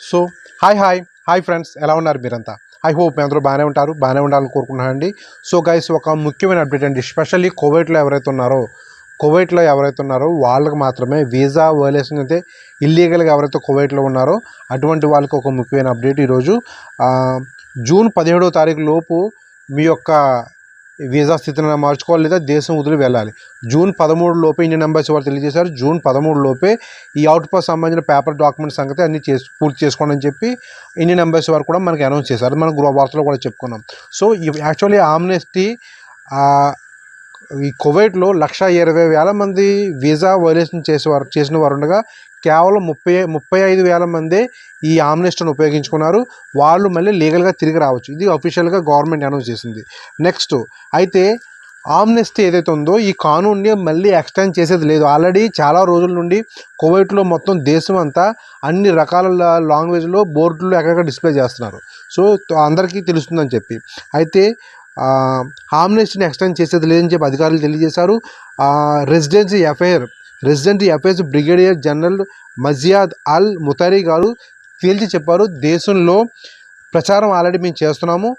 So hi hi. Hi friends ఎలా ఉన్నారు మీరంతా? ఐ హోప్ మీ అందరూ బాగానే ఉంటారు బాగానే ఉండాలని కోరుకుంటున్నానండి. సో గైస్ ఒక ముఖ్యమైన అప్డేట్ అండి. స్పెషల్లీ కోవైట్లో ఎవరైతే ఉన్నారో కోవైట్లో ఎవరైతే ఉన్నారో వాళ్ళకి మాత్రమే వీసా వైలేషన్ అయితే ఇల్లీగల్గా ఎవరైతే కోవైట్లో ఉన్నారో అటువంటి వాళ్ళకి ఒక ముఖ్యమైన అప్డేట్ ఈరోజు. జూన్ పదిహేడో తారీఖు లోపు మీ యొక్క వీసా స్థితిని మార్చుకోవాలి లేదా దేశం వదిలి వెళ్ళాలి. జూన్ పదమూడు లోపే ఇండియన్ ఎంబసీ వాళ్ళు తెలియజేశారు. జూన్ పదమూడు లోపే ఈ అవుట్ పాస్ సంబంధించిన పేపర్ డాక్యుమెంట్స్ సంగతి అన్ని చేసి పూర్తి చేసుకోండి అని చెప్పి ఇండియన్ ఎంబసీ వారు కూడా మనకి అనౌన్స్ చేశారు. మనం గృహ వార్తలో కూడా చెప్పుకున్నాం. సో యాక్చువల్లీ ఆమ్నెస్టీ ఈ కువైట్లో లక్ష ఇరవై వేల మంది వీసా వైలేషన్ చేసేవారు చేసిన వారు ఉండగా కేవలం ముప్పై ముప్పై ఐదు వేల మందే ఈ ఆమ్నెస్ట్ని ఉపయోగించుకున్నారు. వాళ్ళు మళ్ళీ లీగల్గా తిరిగి రావచ్చు. ఇది అఫీషియల్గా గవర్నమెంట్ అనౌన్స్ చేసింది. నెక్స్ట్ అయితే ఆమ్నెస్టీ ఏదైతే ఉందో ఈ కానూన్ని మళ్ళీ ఎక్స్టెండ్ చేసేది లేదు. ఆల్రెడీ చాలా రోజుల నుండి కోవిడ్లో మొత్తం దేశం అంతా అన్ని రకాల లాంగ్వేజ్లో బోర్డులు ఎక్కడెక్కడ డిస్ప్లే చేస్తున్నారు. సో అందరికీ తెలుస్తుందని చెప్పి. అయితే ఆమ్నెస్టీని ఎక్స్టెండ్ చేసేది లేదని చెప్పి అధికారులు తెలియజేశారు. Residency FIR residency FIR brigadier general Mazyad Al Mutairi గారు తేల్చి చెప్పారు. దేశంలో ప్రచారం ఆల్రెడీ మేము చేస్తున్నాము.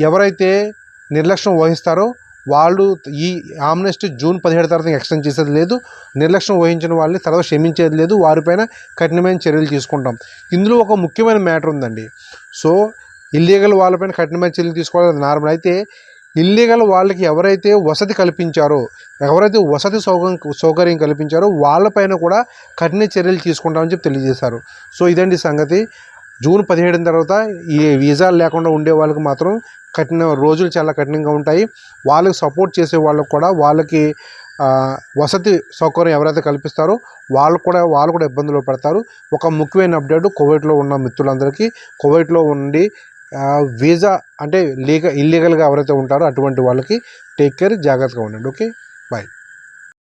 ఎవరైతే నిర్లక్ష్యం వహిస్తారో వాళ్ళు ఈ ఆమ్నెస్ట్ జూన్ పదిహేడు తర్వాత ఎక్స్టెండ్ చేసేది లేదు. నిర్లక్ష్యం వహించిన వాళ్ళని తర్వాత క్షమించేది లేదు. వారిపైన కఠినమైన చర్యలు తీసుకుంటాం. ఇందులో ఒక ముఖ్యమైన మ్యాటర్ ఉందండి. సో ఇల్లీగల్ వాళ్ళపైన కఠినమైన చర్యలు తీసుకోవాలి నార్మల్ అయితే ఇల్లీగల్ వాళ్ళకి ఎవరైతే వసతి కల్పించారో ఎవరైతే వసతి సౌకర్యం సౌకర్యం కల్పించారో వాళ్ళపైన కూడా కఠిన చర్యలు తీసుకుంటామని చెప్పి తెలియజేశారు. సో ఇదండి సంగతి. జూన్ పదిహేడున తర్వాత ఈ వీసాలు లేకుండా ఉండే వాళ్ళకి మాత్రం కఠిన రోజులు చాలా కఠినంగా ఉంటాయి. వాళ్ళకి సపోర్ట్ చేసే వాళ్ళకి కూడా వాళ్ళకి వసతి సౌకర్యం ఎవరైతే కల్పిస్తారో వాళ్ళు కూడా వాళ్ళు కూడా ఇబ్బందులు పడతారు. ఒక ముఖ్యమైన అప్డేట్ కువైట్లో ఉన్న మిత్రులందరికీ. కువైట్లో ఉండి వీసా అంటే లీగ ఇల్లీగల్గా ఎవరైతే ఉంటారో అటువంటి వాళ్ళకి టేక్ కేర్ జాగ్రత్తగా ఉండండి. Okay bye